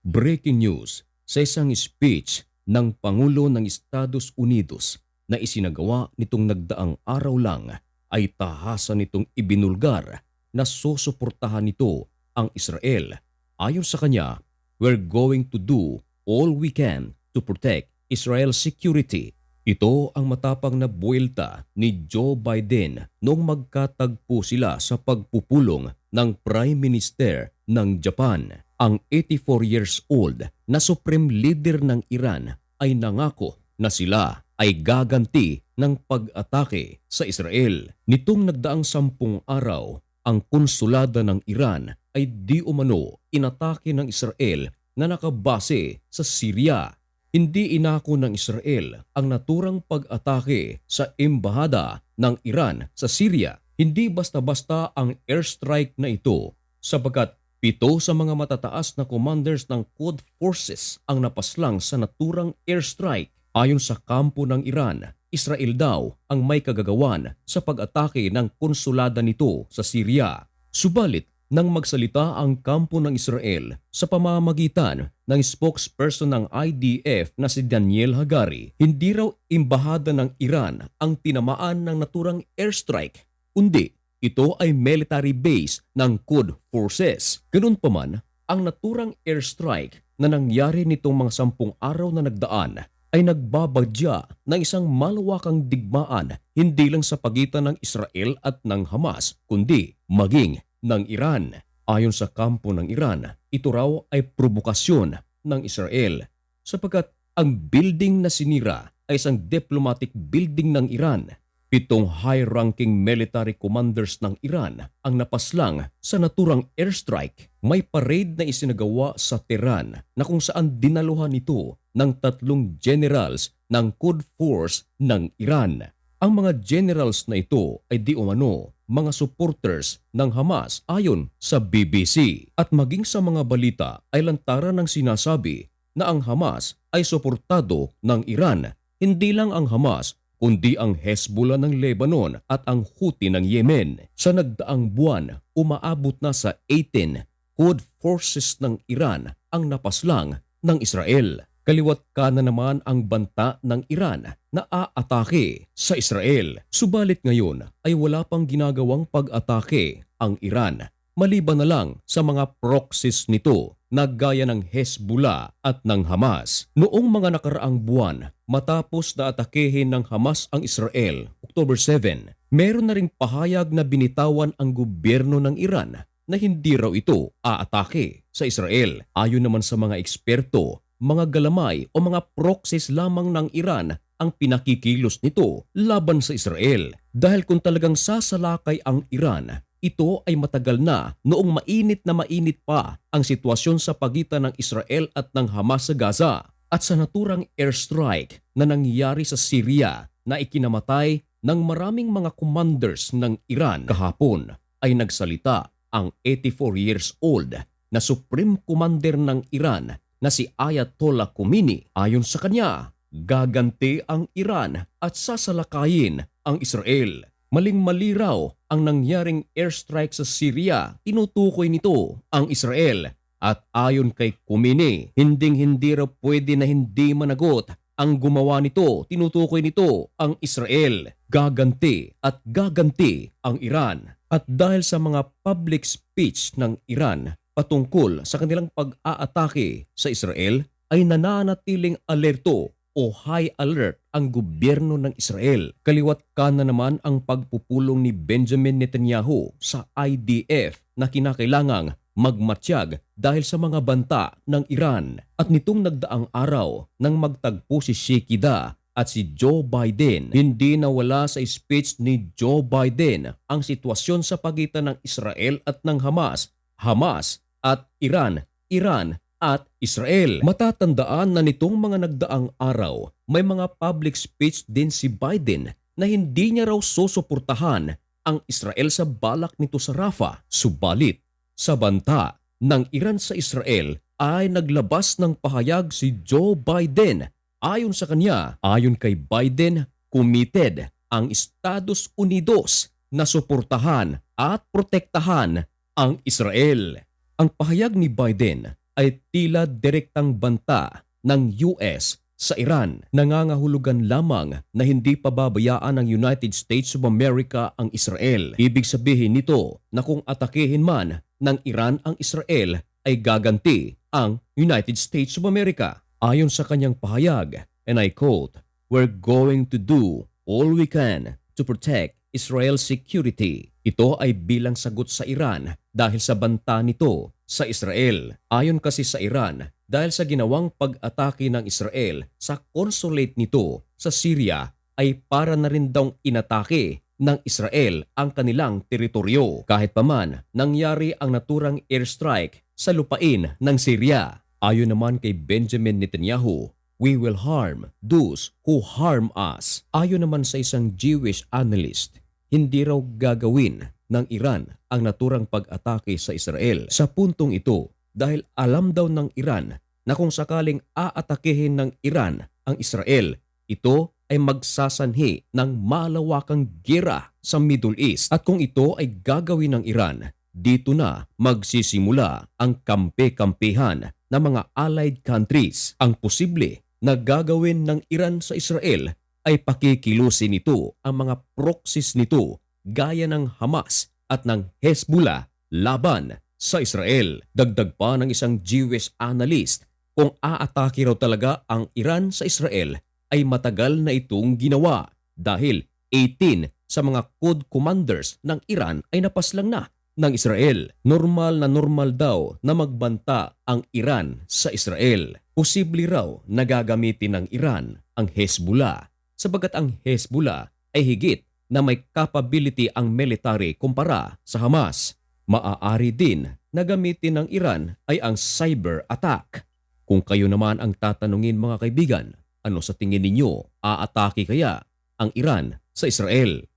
Breaking news sa isang speech ng Pangulo ng Estados Unidos na isinagawa nitong nagdaang araw lang ay tahasan nitong ibinulgar na susuportahan nito ang Israel. Ayon sa kanya, we're going to do all we can to protect Israel's security. Ito ang matapang na buwelta ni Joe Biden noong magkatagpo sila sa pagpupulong ng Prime Minister ng Japan. Ang 84 years old na supreme leader ng Iran ay nangako na sila ay gaganti ng pag-atake sa Israel. Nitong nagdaang sampung araw, ang konsulada ng Iran ay di umano inatake ng Israel na nakabase sa Syria. Hindi inako ng Israel ang naturang pag-atake sa embahada ng Iran sa Syria. Hindi basta-basta ang airstrike na ito sapagkat pito sa mga matataas na commanders ng Quds Forces ang napaslang sa naturang airstrike. Ayon sa kampo ng Iran, Israel daw ang may kagagawan sa pag-atake ng konsulada nito sa Syria. Subalit, nang magsalita ang kampo ng Israel sa pamamagitan ng spokesperson ng IDF na si Daniel Hagari, hindi raw imbahada ng Iran ang tinamaan ng naturang airstrike, kundi ito ay military base ng Quds Forces. Ganun pa man, ang naturang airstrike na nangyari nitong mga sampung araw na nagdaan ay nagbabadya ng isang malawakang digmaan hindi lang sa pagitan ng Israel at ng Hamas, kundi maging ng Iran. Ayon sa kampo ng Iran, ito raw ay provokasyon ng Israel sapagkat ang building na sinira ay isang diplomatic building ng Iran. Pitong high-ranking military commanders ng Iran ang napaslang sa naturang airstrike. May parade na isinagawa sa Tehran na kung saan dinaluhan ito ng tatlong generals ng Quds Force ng Iran. Ang mga generals na ito ay di umano mga supporters ng Hamas ayon sa BBC. At maging sa mga balita ay lantaran ng sinasabi na ang Hamas ay suportado ng Iran. Hindi lang ang Hamas kundi ang Hezbollah ng Lebanon at ang Houthi ng Yemen. Sa nagdaang buwan, umaabot na sa 18 Quds forces ng Iran ang napaslang ng Israel. Kaliwat kanan naman ang banta ng Iran na aatake sa Israel. Subalit ngayon ay wala pang ginagawang pag-atake ang Iran maliban na lang sa mga proxies nito na ng Hezbollah at ng Hamas. Noong mga nakaraang buwan, matapos na atakehin ng Hamas ang Israel, October 7, meron na ring pahayag na binitawan ang gobyerno ng Iran na hindi raw ito aatake sa Israel. Ayon naman sa mga eksperto, mga galamay o mga proxies lamang ng Iran ang pinakikilos nito laban sa Israel. Dahil kung talagang sasalakay ang Iran, ito ay matagal na noong mainit na mainit pa ang sitwasyon sa pagitan ng Israel at ng Hamas sa Gaza at sa naturang airstrike na nangyari sa Syria na ikinamatay ng maraming mga commanders ng Iran kahapon ay nagsalita ang 84 years old na Supreme Commander ng Iran na si Ayatollah Khomeini. Ayon sa kanya, gaganti ang Iran at sasalakayin ang Israel. Maling-mali raw ang nangyaring airstrike sa Syria. Tinutukoy nito ang Israel. At ayon kay Khomeini, hinding-hindi raw pwede na hindi managot ang gumawa nito, tinutukoy nito ang Israel. Gaganti at gaganti ang Iran. At dahil sa mga public speech ng Iran patungkol sa kanilang pag-aatake sa Israel, ay nananatiling alerto o high alert ang gobyerno ng Israel. Kaliwat kanan naman ang pagpupulong ni Benjamin Netanyahu sa IDF na kinakailangang magmatsyag dahil sa mga banta ng Iran. At nitong nagdaang araw nang magtagpo si Shekida at si Joe Biden, hindi nawala sa speech ni Joe Biden ang sitwasyon sa pagitan ng Israel at ng Hamas, Hamas at Iran, Iran at Israel. Matatandaan na nitong mga nagdaang araw, may mga public speech din si Biden na hindi niya raw susuportahan ang Israel sa balak nito sa Rafah. Subalit, sa banta ng Iran sa Israel ay naglabas ng pahayag si Joe Biden. Ayon sa kanya, ayon kay Biden, committed ang Estados Unidos na suportahan at protektahan ang Israel. Ang pahayag ni Biden ay tila direktang banta ng US sa Iran. Nangangahulugan lamang na hindi pababayaan ng United States of America ang Israel. Ibig sabihin nito na kung atakehin man ng Iran ang Israel ay gaganti ang United States of America. Ayon sa kanyang pahayag, and I quote, We're going to do all we can to protect Israel's security. Ito ay bilang sagot sa Iran dahil sa banta nito sa Israel. Ayon kasi sa Iran, dahil sa ginawang pag-atake ng Israel sa consulate nito sa Syria ay para na rin daw inatake ng Israel ang kanilang teritoryo. Kahit paman, nangyari ang naturang airstrike sa lupain ng Syria. Ayon naman kay Benjamin Netanyahu, we will harm those who harm us. Ayon naman sa isang Jewish analyst, hindi raw gagawin ng Iran ang naturang pag-atake sa Israel. Sa puntong ito, dahil alam daw ng Iran na kung sakaling aatakehin ng Iran ang Israel, ito ay magsasanhi ng malawakang gera sa Middle East. At kung ito ay gagawin ng Iran, dito na magsisimula ang kampe-kampehan ng mga allied countries. Ang posible na gagawin ng Iran sa Israel ay pakikilusin nito ang mga proxies nito gaya ng Hamas at ng Hezbollah laban sa Israel. Dagdag pa ng isang Jewish analyst, kung aatake raw talaga ang Iran sa Israel ay matagal na itong ginawa dahil 18 sa mga code commanders ng Iran ay napaslang na ng Israel. Normal na normal daw na magbanta ang Iran sa Israel. Posible raw na gagamitin ng Iran ang Hezbollah sabagat ang Hezbollah ay higit na may capability ang military kumpara sa Hamas. Maaari din na gamitin ng Iran ay ang cyber attack. Kung kayo naman ang tatanungin mga kaibigan, ano sa tingin ninyo aatake kaya ang Iran sa Israel?